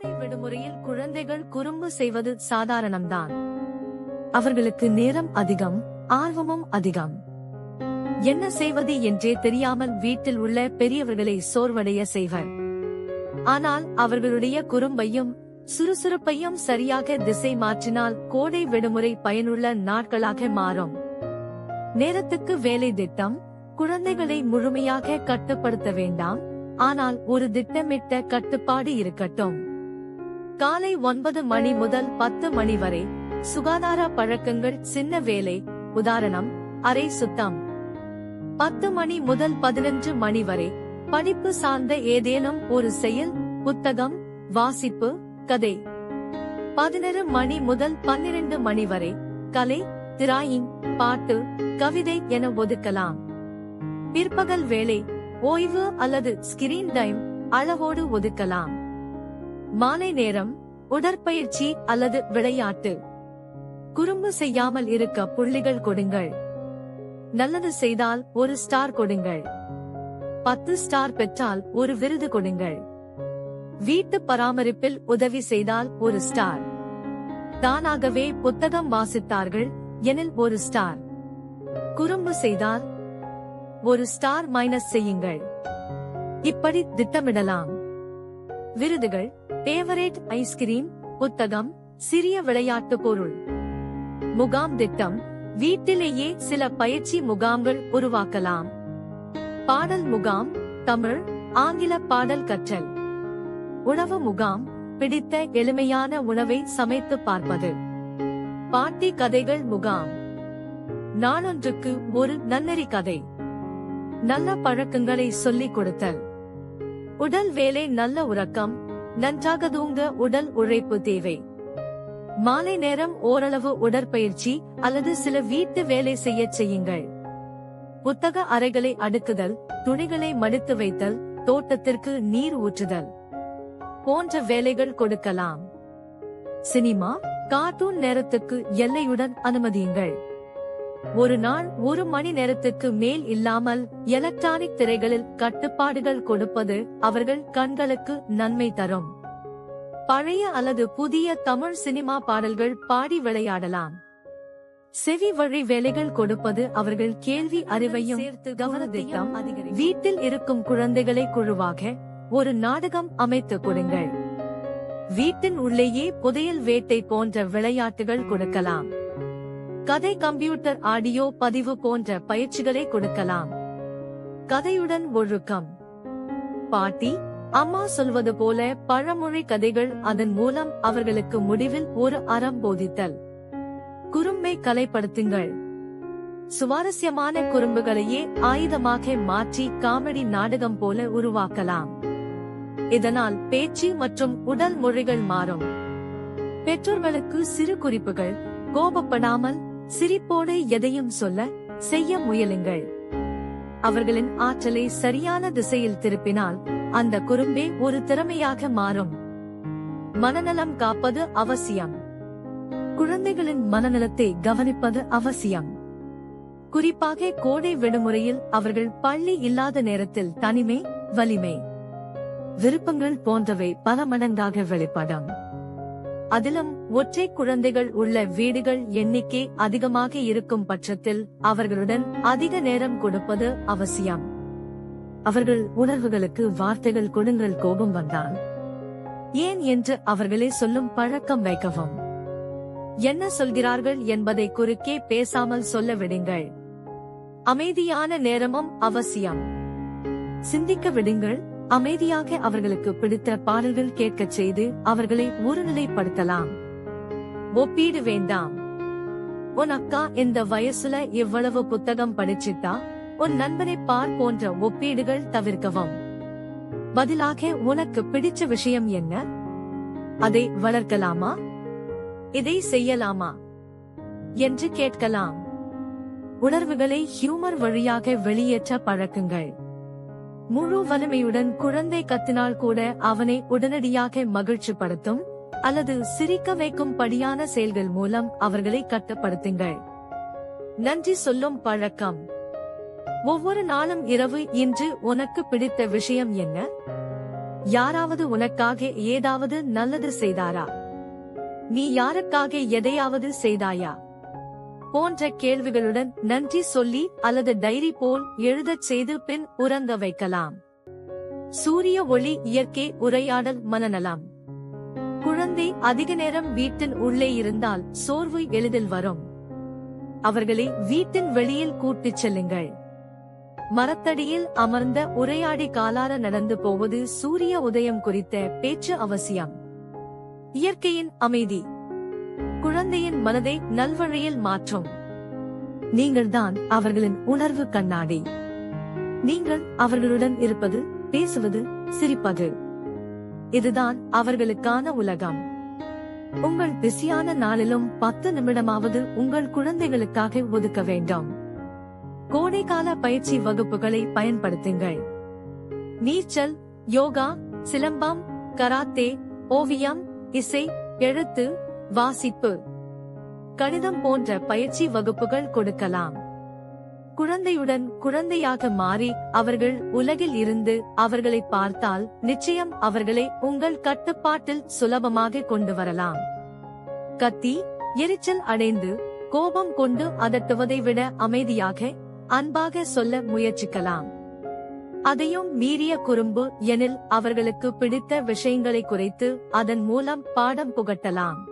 கோடை விடுமுறையில் குழந்தைகள் குறும்பு செய்வது சாதாரணம்தான். அவர்களுக்கு நேரம் அதிகம் ஆர்வமும் அதிகம். என்ன செய்வது என்றே தெரியாமல் வீட்டில் உள்ள பெரியவர்களை சோர்வடைய செய்வர். ஆனால் அவர்களுடைய குறும்பையும் சுறுசுறுப்பையும் சரியாக திசை மாற்றினால் கோடை விடுமுறை பயனுள்ள நாட்களாக மாறும். நேரத்துக்கு வேலை திட்டம் குழந்தைகளை முழுமையாக கட்டுப்படுத்த வேண்டாம். ஆனால் ஒரு திட்டமிட்ட கட்டுப்பாடு இருக்கட்டும். காலை ஒன்பது மணி முதல் பத்து மணி வரை சுகாதார பழக்கங்கள் சின்ன வேலை உதாரணம் அரை சுத்தம். பத்து மணி முதல் பதினஞ்சு மணி வரை படிப்பு சார்ந்த ஏதேனும் ஒரு செயல் புத்தகம் வாசிப்பு கதை. பதினொரு மணி முதல் பன்னிரண்டு மணி வரை கலை திராயிங் பாட்டு கவிதை என ஒதுக்கலாம். பிற்பகல் வேலை ஓய்வு அல்லது ஸ்கிரீன் டைம் அளவோடு ஒதுக்கலாம். மாலை நேரம் உடற்பயிற்சி அல்லது விளையாட்டு. குறும்பு செய்யாமல் இருக்க புள்ளிகள் கொடுங்கள். நல்லது செய்தால் ஒரு ஸ்டார் கொடுங்கள். பத்து ஸ்டார் பெற்றால் ஒரு விருது கொடுங்கள். வீட்டு பராமரிப்பில் உதவி செய்தால் ஒரு ஸ்டார் தானாகவே புத்தகம் வாசித்தார்கள் எனில் ஒரு ஸ்டார் குறும்பு செய்தால் ஒரு ஸ்டார் மைனஸ் செய்யுங்கள். இப்படி திட்டமிடலாம். விருதுகள் ஃபேவரேட் ஐஸ்கிரீம் புத்தகம் சிறிய விளையாட்டு பொருள். முகாம் திட்டம் வீட்டிலேயே சில பயிற்சி முகாம்கள் உருவாக்கலாம். பாடல் முகாம் தமிழ் ஆங்கில பாடல் கற்றல். உணவு முகாம் பிடித்த எளிமையான உணவை சமைத்து பார்ப்பது. பாட்டி கதைகள் முகாம். நாளொன்றுக்கு ஒரு நன்னெறி கதை. நல்ல பழக்கங்களை சொல்லிக் கொடுத்தல். உடல் வேலை நல்ல உறக்கம் நன்றாக தூங்க உடல் உழைப்பு தேவை. மாலை நேரம் ஓரளவு உடற்பயிற்சி அல்லது சில வீட்டு வேலை செய்யச் செய்யுங்கள். புத்தக அறைகளை அடுக்குதல் துணிகளை மடித்து வைத்தல் தோட்டத்திற்கு நீர் ஊற்றுதல் போன்ற வேலைகள் கொடுக்கலாம். சினிமா கார்ட்டூன் நேரத்துக்கு எல்லையுடன் அனுமதியுங்கள். ஒரு நாள் ஒரு மணி நேரத்துக்கு மேல் இல்லாமல் எலக்ட்ரானிக் திரைகளில் கட்டுப்பாடுகள் கொடுப்பது அவர்கள் கண்களுக்கு நன்மை தரும். பழைய அல்லது புதிய தமிழ் சினிமா பாடல்கள் பாடி விளையாடலாம். செவி வழி வேலைகள் கொடுப்பது அவர்கள் கேள்வி அறிவையும் கவனத்தையும் வீட்டில் இருக்கும் குழந்தைகளை குழுவாக ஒரு நாடகம் அமைத்து கொடுங்கள். வீட்டின் உள்ளேயே புதையல் வேட்டை போன்ற விளையாட்டுகள் கொடுக்கலாம். கதை கம்ப்யூட்டர் ஆடியோ பதிவு போன்ற பயிற்சிகளை கொடுக்கலாம். கதையுடன் ஒழுக்கம். பாட்டி அம்மா சொல்வது போல பழமொழி கதைகள் அதன் மூலம் அவர்களுக்கு முடிவில் ஒரு அறம் போதித்தல். குறும்பை கலைப்படுத்துங்கள். சுவாரஸ்யமான குறும்புகளையே ஆயுதமாக மாற்றி காமெடி நாடகம் போல உருவாக்கலாம். இதனால் பேச்சு மற்றும் உடல் மொழிகள் மாறும். பெற்றோர்களுக்கு சிறு குறிப்புகள் கோபப்படாமல் சிரிப்போடு எதையும் சொல்ல செய்ய முயலுங்கள். அவர்களின் ஆற்றலை சரியான திசையில் திருப்பினால் அந்த குறும்பே ஒரு திறமையாக மாறும். மனநலம் காப்பது அவசியம். குழந்தைகளின் மனநலத்தை கவனிப்பது அவசியம். குறிப்பாக கோடை விடுமுறையில் அவர்கள் பள்ளி இல்லாத நேரத்தில் தனிமை வலிமை. விருப்பங்கள் போன்றவை பல மடங்காக வெளிப்படும். அதிலும் ஒற்றை குழந்தைகள் உள்ள வீடுகள் எண்ணிக்கை அதிகமாக இருக்கும் பட்சத்தில் அவர்களுடன் அதிக நேரம் கொடுப்பது அவசியம். அவர்கள் உணர்வுகளுக்கு வார்த்தைகள் கொடுங்கள் கோபம் வந்தான் ஏன் என்று அவர்களே சொல்லும் பழக்கம் வைக்கவும். என்ன சொல்கிறார்கள் என்பதை குறுக்கே பேசாமல் சொல்ல விடுங்கள். அமைதியான நேரமும் அவசியம். சிந்திக்க விடுங்கள். அமைதியாக அவர்களுக்கு பிடித்த பாடல்கள் கேட்கச் செய்து அவர்களை ஒருநிலைப்படுத்தலாம். ஒப்பீடு வேண்டாம். உன் அக்கா இந்த வயசுல இவ்வளவு புத்தகம் படிச்சிட்டா? உன் நண்பனை பார் போன்ற ஒப்பீடுகள் தவிர்க்கவும். பதிலாக உனக்கு பிடிச்ச விஷயம் என்ன? அதை வளர்க்கலாமா? இதை செய்யலாமா என்று கேட்கலாம். உணர்வுகளை ஹியூமர் வழியாக வெளியேற்ற பழக்குங்கள். முழு வலிமையுடன் குழந்தை கத்தினால் கூட அவனை உடனடியாக மகிழ்ச்சிப்படுத்தும் அல்லது சிரிக்க வைக்கும் படியான செயல்கள் மூலம் அவர்களை கட்டுப்படுத்துங்கள். நன்றி சொல்லும் பழக்கம். ஒவ்வொரு நாளும் இரவு இன்று உனக்கு பிடித்த விஷயம் என்ன? யாராவது உனக்காக ஏதாவது நல்லது செய்தாரா? நீ யாருக்காக எதையாவது செய்தாயா? போன்ற கேள்விகளுடன் நன்றி சொல்லி அல்லது டைரி போல் எழுதச் செய்து பின் உறங்க வைக்கலாம். சூரிய ஒளி இயற்கை உரையாடல் மனநலம். குழந்தை அதிக நேரம் வீட்டின் உள்ளே இருந்தால் சோர்வு எளிதில் வரும். அவர்களை வீட்டின் வெளியில் கூட்டிச் செல்லுங்கள். மரத்தடியில் அமர்ந்த உரையாடி காலார நடந்து போவது சூரிய உதயம் குறித்த பேச்சு அவசியம். இயற்கையின் அமைதி. குழந்தையின் மனதை நல்வழியில் மாற்றும். நீங்கள்தான் அவர்களின் உணர்வு கண்ணாடி. நீங்கள் அவர்களுடன் இருப்பது பேசுவது சிரிப்பது. இதுதான் அவர்களுக்கான உலகம். உங்கள் பிஸியான நாளிலும் பத்து நிமிடமாவது உங்கள் குழந்தைகளுக்காக ஒதுக்க வேண்டும். கோடைக்கால பயிற்சி வகுப்புகளை பயன்படுத்துங்கள். நீச்சல் யோகா சிலம்பம் கராத்தே ஓவியம் இசை எழுத்து வாசிப்பு. கணிதம் போன்ற பயிற்சி வகுப்புகள் கொடுக்கலாம். குழந்தையுடன் குழந்தையாக மாறி அவர்கள் உலகில் இருந்து அவர்களை பார்த்தால் நிச்சயம் அவர்களை உங்கள் கட்டுப்பாட்டில் சுலபமாக கொண்டு வரலாம். கத்தி எரிச்சல் அடைந்து கோபம் கொண்டு அதட்டுவதை விட அமைதியாக அன்பாக சொல்ல முயற்சிக்கலாம். அதையும் மீறிய குறும்பு எனில் அவர்களுக்கு பிடித்த விஷயங்களை குறைத்து அதன் மூலம் பாடம் புகட்டலாம்.